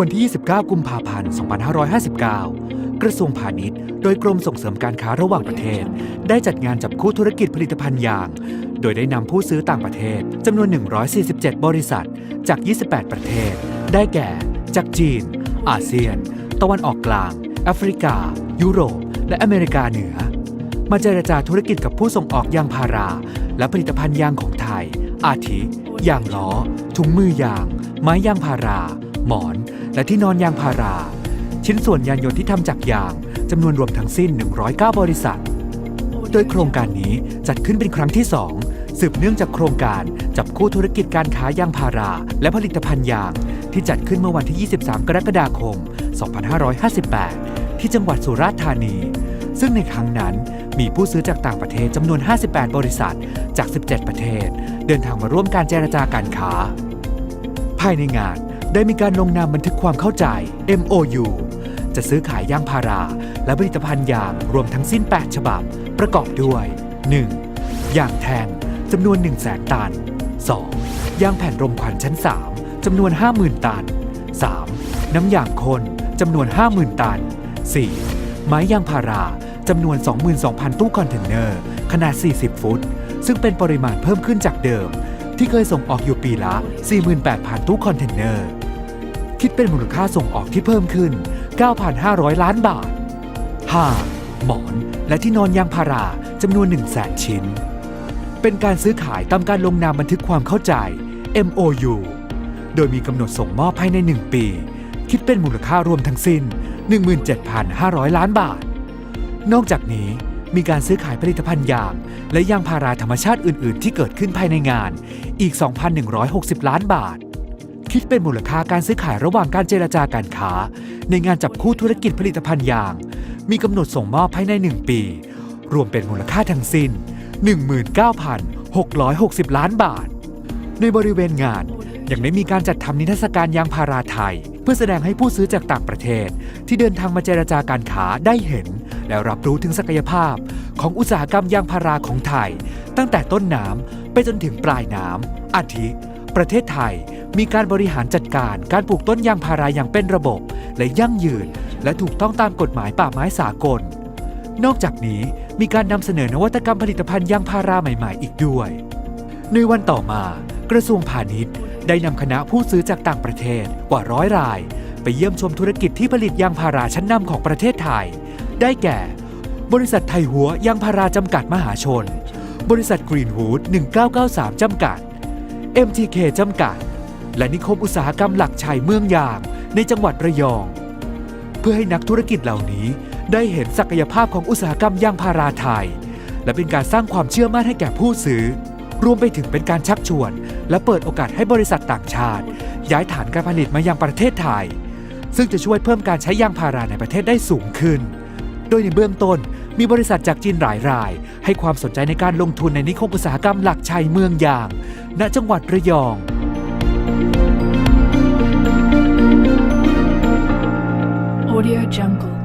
วันที่ 29 กุมภาพันธ์ 2559 กระทรวงพาณิชย์ โดยกรมส่งเสริมการค้าระหว่างประเทศ ได้จัดงานจับคู่ธุรกิจผลิตภัณฑ์ยาง โดยได้นำผู้ซื้อต่างประเทศจำนวน 147 บริษัท จาก 28 ประเทศ ได้แก่ จากจีน อาเซียน ตะวันออกกลาง แอฟริกา ยุโรป และอเมริกาเหนือ มาเจรจาธุรกิจกับผู้ส่งออกยางพารา และผลิตภัณฑ์ยางของไทย อาทิ ยางล้อ ถุงมือยาง ไม้ยางพารา หมอน และที่นอนยางพารา ชิ้นส่วนยานยนต์ที่ทำจากยางจำนวนรวมทั้งสิ้น 109 บริษัท โดยโครงการนี้จัดขึ้นเป็นครั้งที่ 2 สืบเนื่องจากโครงการจับคู่ธุรกิจการค้ายางพารา และผลิตภัณฑ์ยาง ที่จัดขึ้นเมื่อวันที่ 23 กรกฎาคม 2558 ที่จังหวัดสุราษฎร์ธานี ซึ่งในครั้งนั้นมีผู้ซื้อจากต่างประเทศจำนวน 58 บริษัทจาก 17 ประเทศ เดินทางมาร่วมการเจรจาการค้า ภายในงาน ได้มีการลงนามบันทึกความเข้าใจ MOU จะซื้อขายยางพารา และผลิตภัณฑ์ยางรวมทั้งสิ้น 8 ฉบับ ประกอบด้วย 1. ยางแทงจำนวน 1 0 0 0 0 0 ตัน 2. ยางแผ่นรมควันชั้น 3จำนวน 50,000 ตัน 3. น้ำยางคนจำนวน 50,000 ตัน 4. ไม้ยางพาราจำนวน 22,000 ตู้คอนเทนเนอร์ ขนาด 40 ฟุต ซึ่งเป็นปริมาณเพิ่มขึ้นจากเดิม ที่เคยส่งออกอยู่ปีละ 48,000 ตู้คอนเทนเนอร์ คิดเป็นมูลค่าส่งออกที่เพิ่มขึ้น 9,500 ล้านบาท 5. หมอนและที่นอนยางพาราจำนวน 1 0 0 0 0 0 ชิ้น เป็นการซื้อขายตามการลงนามบันทึกความเข้าใจ MOU โดยมีกำหนดส่งมอบภายใน 1 ปี คิดเป็นมูลค่ารวมทั้งสิ้น 17,500 ล้านบาท นอกจากนี้มีการซื้อขายผลิตภัณฑ์ยาง และยางพาราธรรมชาติอื่น ๆ ที่เกิดขึ้นภายในงานอีก 2,160 ล้านบาท คิดเป็นมูลค่าการซื้อขายระหว่างการเจรจาการค้า ในงานจับคู่ธุรกิจผลิตภัณฑ์ยาง มีกำหนดส่งมอบภายใน 1 ปี รวมเป็นมูลค่าทั้งสิ้น 19,660 ล้านบาท ในบริเวณงานยังได้มีการจัดทำนิทรรศการยางพาราไทย เพื่อแสดงให้ผู้ซื้อจากต่างประเทศ ที่เดินทางมาเจรจาการค้าได้เห็น และรับรู้ถึงศักยภาพ ของอุตสาหกรรมยางพาราของไทย ตั้งแต่ต้นน้ำไปจนถึงปลายน้ำอาทิ ประเทศไทยมีการบริหารจัดการการปลูกต้นยางพาราอย่างเป็นระบบ และยั่งยืน และถูกต้องตามกฎหมายป่าไม้สากล นอกจากนี้มีการนำเสนอนวัตกรรมผลิตภัณฑ์ยางพาราใหม่ๆ อีกด้วย ในวันต่อมา กระทรวงพาณิชย์ ได้นำคณะผู้ซื้อจากต่างประเทศกว่าร้อยราย ไปเยี่ยมชมธุรกิจที่ผลิตยางพาราชั้นนำของประเทศไทย ได้แก่ บริษัทไทยหัวยางพาราจำกัดมหาชน บริษัทกรีนวูด1993จำกัด MTK จำกัด และนิคมอุตสาหกรรมหลักชัยเมืองยางในจังหวัดระยอง เพื่อให้นักธุรกิจเหล่านี้ได้เห็นศักยภาพของอุตสาหกรรมยางพาราไทย และเป็นการสร้างความเชื่อมั่นให้แก่ผู้ซื้อ รวมไปถึงเป็นการชักชวน และเปิดโอกาสให้บริษัทต่างชาติ ย้ายฐานการผลิตมายังประเทศไทย ซึ่งจะช่วยเพิ่มการใช้ยางพาราในประเทศได้สูงขึ้น โดยในเบื้องต้นมีบริษัทจากจีนหลายราย ให้ความสนใจในการลงทุนในนิคมอุตสาหกรรมหลักชัยเมืองยาง ณจังหวัดระยอง Audio Jungle.